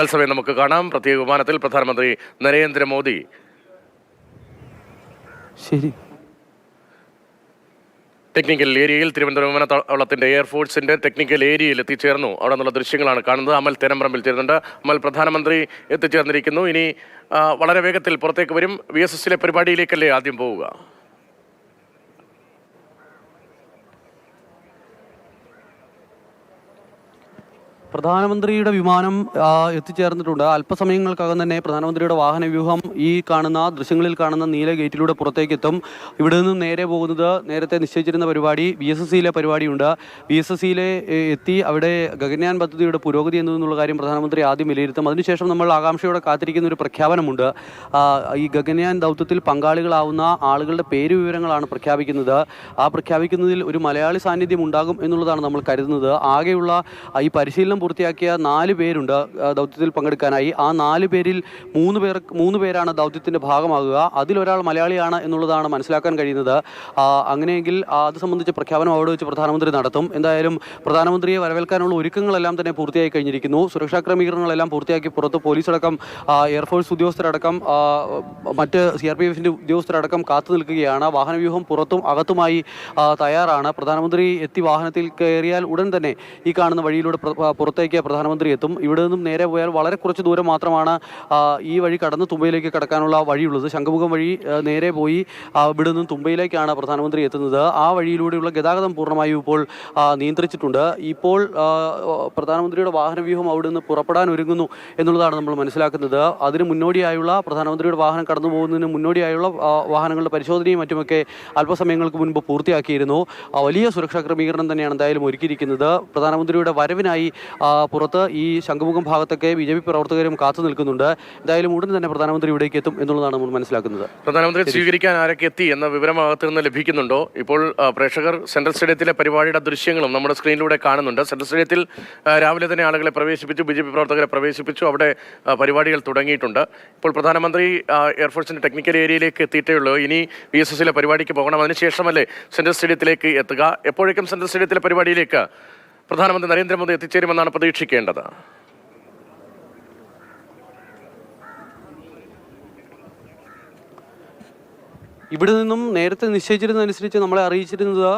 തത്സമയം നമുക്ക് കാണാം. പ്രത്യേക വിമാനത്തിൽ പ്രധാനമന്ത്രി നരേന്ദ്രമോദി. ശരി. ടെക്നിക്കൽ ഏരിയയിൽ തിരുവനന്തപുരം വിമാനത്താവളത്തിന്റെ എയർഫോഴ്സിന്റെ ടെക്നിക്കൽ ഏരിയയിൽ എത്തിച്ചേർന്നു. അവിടെ നിന്നുള്ള ദൃശ്യങ്ങളാണ് കാണുന്നത്. അമൽ തെരമ്പ്രമ്പിൽ ചേരുന്നുണ്ട്. അമൽ പ്രധാനമന്ത്രി എത്തിച്ചേർന്നിരിക്കുന്നു. ഇനി വളരെ വേഗത്തിൽ പുറത്തേക്ക് വരും. വി എസ് എസിലെ പരിപാടിയിലേക്കല്ലേ ആദ്യം പോവുക? പ്രധാനമന്ത്രിയുടെ വിമാനം എത്തിച്ചേർന്നിട്ടുണ്ട്. അല്പസമയങ്ങൾക്കകം തന്നെ പ്രധാനമന്ത്രിയുടെ വാഹന വ്യൂഹം ഈ കാണുന്ന ദൃശ്യങ്ങളിൽ കാണുന്ന നീല ഗേറ്റിലൂടെ പുറത്തേക്ക് എത്തും ഇവിടെ നിന്നും നേരെ പോകുന്നത് നേരത്തെ നിശ്ചയിച്ചിരുന്ന പരിപാടി ബി എസ് എസ് സിയിലെ പരിപാടിയുണ്ട്. ബി എസ് എസ് സിയിലെ എത്തി അവിടെ ഗഗൻയാൻ പദ്ധതിയുടെ പുരോഗതി എന്നുള്ള കാര്യം പ്രധാനമന്ത്രി ആദ്യം വിലയിരുത്തും. അതിനുശേഷം നമ്മൾ ആകാംക്ഷയോടെ കാത്തിരിക്കുന്ന ഒരു പ്രഖ്യാപനമുണ്ട്. ഈ ഗഗൻയാൻ ദൗത്യത്തിൽ പങ്കാളികളാവുന്ന ആളുകളുടെ പേര് വിവരങ്ങളാണ് പ്രഖ്യാപിക്കുന്നത്. ആ പ്രഖ്യാപിക്കുന്നതിൽ ഒരു മലയാളി സാന്നിധ്യം ഉണ്ടാകും എന്നുള്ളതാണ് നമ്മൾ കരുതുന്നത്. ആകെയുള്ള ഈ പരിശീലനം പൂർത്തിയാക്കിയ നാല് പേരുണ്ട് ദൗത്യത്തിൽ പങ്കെടുക്കാനായി. ആ നാല് പേരിൽ മൂന്ന് പേർ മൂന്ന് പേരാണ് ദൗത്യത്തിന്റെ ഭാഗമാകുക. അതിലൊരാൾ മലയാളിയാണ് എന്നുള്ളതാണ് മനസ്സിലാക്കാൻ കഴിയുന്നത്. അങ്ങനെയെങ്കിൽ അത് സംബന്ധിച്ച പ്രഖ്യാപനം അവിടെ വെച്ച് പ്രധാനമന്ത്രി നടത്തും. എന്തായാലും പ്രധാനമന്ത്രിയെ വരവേൽക്കാനുള്ള ഒരുക്കങ്ങളെല്ലാം തന്നെ പൂർത്തിയായി കഴിഞ്ഞിരിക്കുന്നു. സുരക്ഷാ ക്രമീകരണങ്ങളെല്ലാം പൂർത്തിയാക്കി പുറത്ത് പോലീസടക്കം എയർഫോഴ്സ് ഉദ്യോഗസ്ഥരടക്കം മറ്റ് സി ആർ പി എഫിന്റെ ഉദ്യോഗസ്ഥരടക്കം കാത്തു നിൽക്കുകയാണ്. വാഹനവ്യൂഹം പുറത്തും അകത്തുമായി തയ്യാറാണ്. പ്രധാനമന്ത്രി എത്തി വാഹനത്തിൽ കയറിയാൽ ഉടൻ തന്നെ ഈ കാണുന്ന വഴിയിലൂടെ ആ, പുറത്തേക്ക് പ്രധാനമന്ത്രി എത്തും. ഇവിടെ നിന്നും നേരെ പോയാൽ വളരെ കുറച്ച് ദൂരം മാത്രമാണ് ഈ വഴി കടന്ന് തുമ്പയിലേക്ക് കടക്കാനുള്ള വഴിയുള്ളത്. ശംഖുമുഖം വഴി നേരെ പോയി ഇവിടെ നിന്നും തുമ്പയിലേക്കാണ് പ്രധാനമന്ത്രി എത്തുന്നത്. ആ വഴിയിലൂടെയുള്ള ഗതാഗതം പൂർണമായും ഇപ്പോൾ നിയന്ത്രിച്ചിട്ടുണ്ട്. ഇപ്പോൾ പ്രധാനമന്ത്രിയുടെ വാഹനവ്യൂഹം അവിടെ നിന്ന് പുറപ്പെടാൻ ഒരുങ്ങുന്നു എന്നുള്ളതാണ് നമ്മൾ മനസ്സിലാക്കുന്നത്. അതിന് മുന്നോടിയായുള്ള പ്രധാനമന്ത്രിയുടെ വാഹനം കടന്നു പോകുന്നതിന് മുന്നോടിയായുള്ള വാഹനങ്ങളുടെ പരിശോധനയും മറ്റുമൊക്കെ അല്പസമയങ്ങൾക്ക് മുൻപ് പൂർത്തിയാക്കിയിരുന്നു. വലിയ സുരക്ഷാ ക്രമീകരണം തന്നെയാണ് എന്തായാലും ഒരുക്കിയിരിക്കുന്നത്. പ്രധാനമന്ത്രിയുടെ വരവിനായി പുറത്ത് ഈ ശംഖുമുഖം ഭാഗത്തൊക്കെ ബി ജെ പി പ്രവർത്തകരും കാത്തു നിൽക്കുന്നുണ്ട്. എന്തായാലും ഉടൻ തന്നെ പ്രധാനമന്ത്രി ഇവിടേക്ക് എത്തും എന്നുള്ളതാണ് നമ്മൾ മനസ്സിലാക്കുന്നത്. പ്രധാനമന്ത്രി സ്വീകരിക്കാൻ ആരൊക്കെ എത്തി എന്ന വിവരം അകത്തു നിന്ന് ലഭിക്കുന്നുണ്ടോ? ഇപ്പോൾ പ്രേക്ഷകർ സെൻട്രൽ സ്റ്റേഡിയത്തിലെ പരിപാടിയുടെ ദൃശ്യങ്ങളും നമ്മുടെ സ്ക്രീനിലൂടെ കാണുന്നുണ്ട്. സെൻട്രൽ സ്റ്റേഡിയത്തിൽ രാവിലെ തന്നെ ആളുകളെ പ്രവേശിപ്പിച്ചു ബി ജെ പി പ്രവർത്തകരെ പ്രവേശിപ്പിച്ചു അവിടെ പരിപാടികൾ തുടങ്ങിയിട്ടുണ്ട്. ഇപ്പോൾ പ്രധാനമന്ത്രി എയർഫോഴ്സിന്റെ ടെക്നിക്കൽ ഏരിയയിലേക്ക് എത്തിയിട്ടേ ഉള്ളൂ. ഇനി വി എസ് എസിലെ പരിപാടിക്ക് പോകണം. അതിനുശേഷമല്ലേ സെൻട്രൽ സ്റ്റേഡിയത്തിലേക്ക് എത്തുക? എപ്പോഴേക്കും സെൻട്രൽ സ്റ്റേഡിയത്തിലെ പരിപാടിയിലേക്ക് പ്രധാനമന്ത്രി നരേന്ദ്രമോദി എത്തിച്ചേരുമെന്നാണ് പ്രതീക്ഷിക്കേണ്ടത്. ഇവിടെ നിന്നും നേരത്തെ നിശ്ചയിച്ചിരുന്നതനുസരിച്ച് നമ്മളെ അറിയിച്ചിരുന്നത്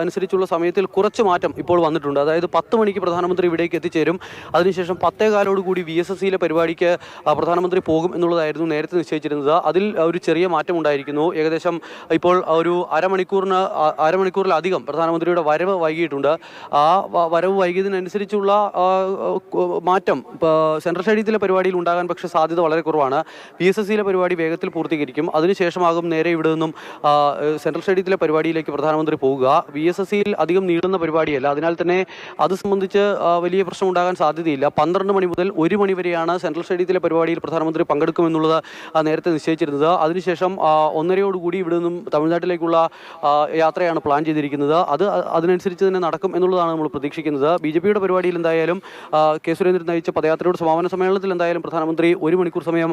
അനുസരിച്ചുള്ള സമയത്തിൽ കുറച്ച് മാറ്റം ഇപ്പോൾ വന്നിട്ടുണ്ട്. അതായത് പത്ത് മണിക്ക് പ്രധാനമന്ത്രി ഇവിടേക്ക് എത്തിച്ചേരും. അതിനുശേഷം പത്തേ കാലോടുകൂടി വി എസ് എസ് സിയിലെ പരിപാടിക്ക് പ്രധാനമന്ത്രി പോകും എന്നുള്ളതായിരുന്നു നേരത്തെ നിശ്ചയിച്ചിരുന്നത്. അതിൽ ഒരു ചെറിയ മാറ്റം ഉണ്ടായിരിക്കുന്നു. ഏകദേശം ഇപ്പോൾ ഒരു അരമണിക്കൂറിന് അരമണിക്കൂറിലധികം പ്രധാനമന്ത്രിയുടെ വരവ് വൈകിയിട്ടുണ്ട്. ആ വരവ് വൈകിയതിനനുസരിച്ചുള്ള മാറ്റം സെൻട്രൽ സ്റ്റേഡിയത്തിലെ പരിപാടിയിൽ ഉണ്ടാകാൻ പക്ഷേ സാധ്യത വളരെ കുറവാണ്. പി എസ് എസ് സിയിലെ പരിപാടി വേഗത്തിൽ പൂർത്തീകരിക്കും. അതിനുശേഷമാകും നേരെ ഇവിടെ നിന്നും സെൻട്രൽ സ്റ്റേഡിയത്തിലെ പരിപാടിയിലേക്ക് പ്രധാനമന്ത്രി പോവുക. വി എസ് എസ് സിയിൽ അധികം നീളുന്ന പരിപാടിയല്ല. അതിനാൽ തന്നെ അത് സംബന്ധിച്ച് വലിയ പ്രശ്നം ഉണ്ടാകാൻ സാധ്യതയില്ല. പന്ത്രണ്ട് മണി മുതൽ ഒരു മണി വരെയാണ് സെൻട്രൽ സ്റ്റേഡിയത്തിലെ പരിപാടിയിൽ പ്രധാനമന്ത്രി പങ്കെടുക്കുമെന്നുള്ളത് നേരത്തെ നിശ്ചയിച്ചിരുന്നത്. അതിനുശേഷം ഒന്നരയോടുകൂടി ഇവിടെ നിന്നും തമിഴ്നാട്ടിലേക്കുള്ള യാത്രയാണ് പ്ലാൻ ചെയ്തിരിക്കുന്നത്. അത് അതിനനുസരിച്ച് തന്നെ നടക്കും എന്നുള്ളതാണ് നമ്മൾ പ്രതീക്ഷിക്കുന്നത്. ബി ജെ പിയുടെ പരിപാടിയിൽ എന്തായാലും കെ സുരേന്ദ്രൻ നയിച്ച പദയാത്രയുടെ സമാപന സമ്മേളനത്തിൽ എന്തായാലും പ്രധാനമന്ത്രി ഒരു മണിക്കൂർ സമയം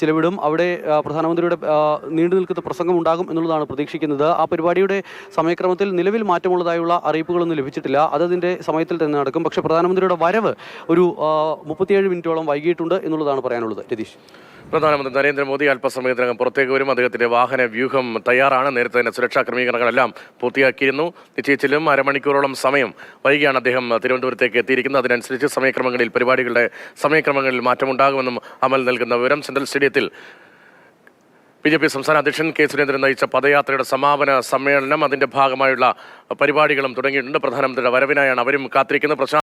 ചിലവിടും. അവിടെ പ്രധാനമന്ത്രിയുടെ നീണ്ടു നിൽക്കുന്ന പ്രസംഗം ഉണ്ടാകും എന്നുള്ളതാണ് പ്രതീക്ഷിക്കുന്നത്. ആ പരിപാടിയുടെ സമയക്രമത്തിൽ നിലവിൽ മാറ്റമുള്ളതായുള്ള അറിയിപ്പുകളൊന്നും ലഭിച്ചിട്ടില്ല. അതതിന്റെ സമയത്തിൽ തന്നെ നടക്കും. പക്ഷേ പ്രധാനമന്ത്രിയുടെ വരവ് ഒരു മുപ്പത്തിയേഴ് മിനിറ്റോളം വൈകിയിട്ടുണ്ട് എന്നുള്ളതാണ് പറയാനുള്ളത്. രതീഷ്. പ്രധാനമന്ത്രി നരേന്ദ്രമോദി അല്പസമയത്തിനകം പുറത്തേക്ക് വരും. അദ്ദേഹത്തിന്റെ വാഹന വ്യൂഹം തയ്യാറാണ്. നേരത്തെ തന്നെ സുരക്ഷാ ക്രമീകരണങ്ങളെല്ലാം പൂർത്തിയാക്കിയിരുന്നു. നിശ്ചയിച്ചിലും അരമണിക്കൂറോളം സമയം വൈകിയാണ് അദ്ദേഹം തിരുവനന്തപുരത്തേക്ക് എത്തിയിരിക്കുന്നത്. അതിനനുസരിച്ച് സമയക്രമങ്ങളിൽ പരിപാടികളുടെ സമയക്രമങ്ങളിൽ മാറ്റമുണ്ടാകുമെന്നും അമൽ നൽകുന്ന വിവരം സെൻട്രൽ സ്റ്റേഡിയത്തിൽ ബി ജെ പി സംസ്ഥാന അധ്യക്ഷൻ കെ സുരേന്ദ്രൻ നയിച്ച പദയാത്രയുടെ സമാപന സമ്മേളനം അതിന്റെ ഭാഗമായുള്ള പരിപാടികളും തുടങ്ങിയിട്ടുണ്ട്. പ്രധാനമന്ത്രിയുടെ വരവിനായാണ് അവരും കാത്തിരിക്കുന്നത്.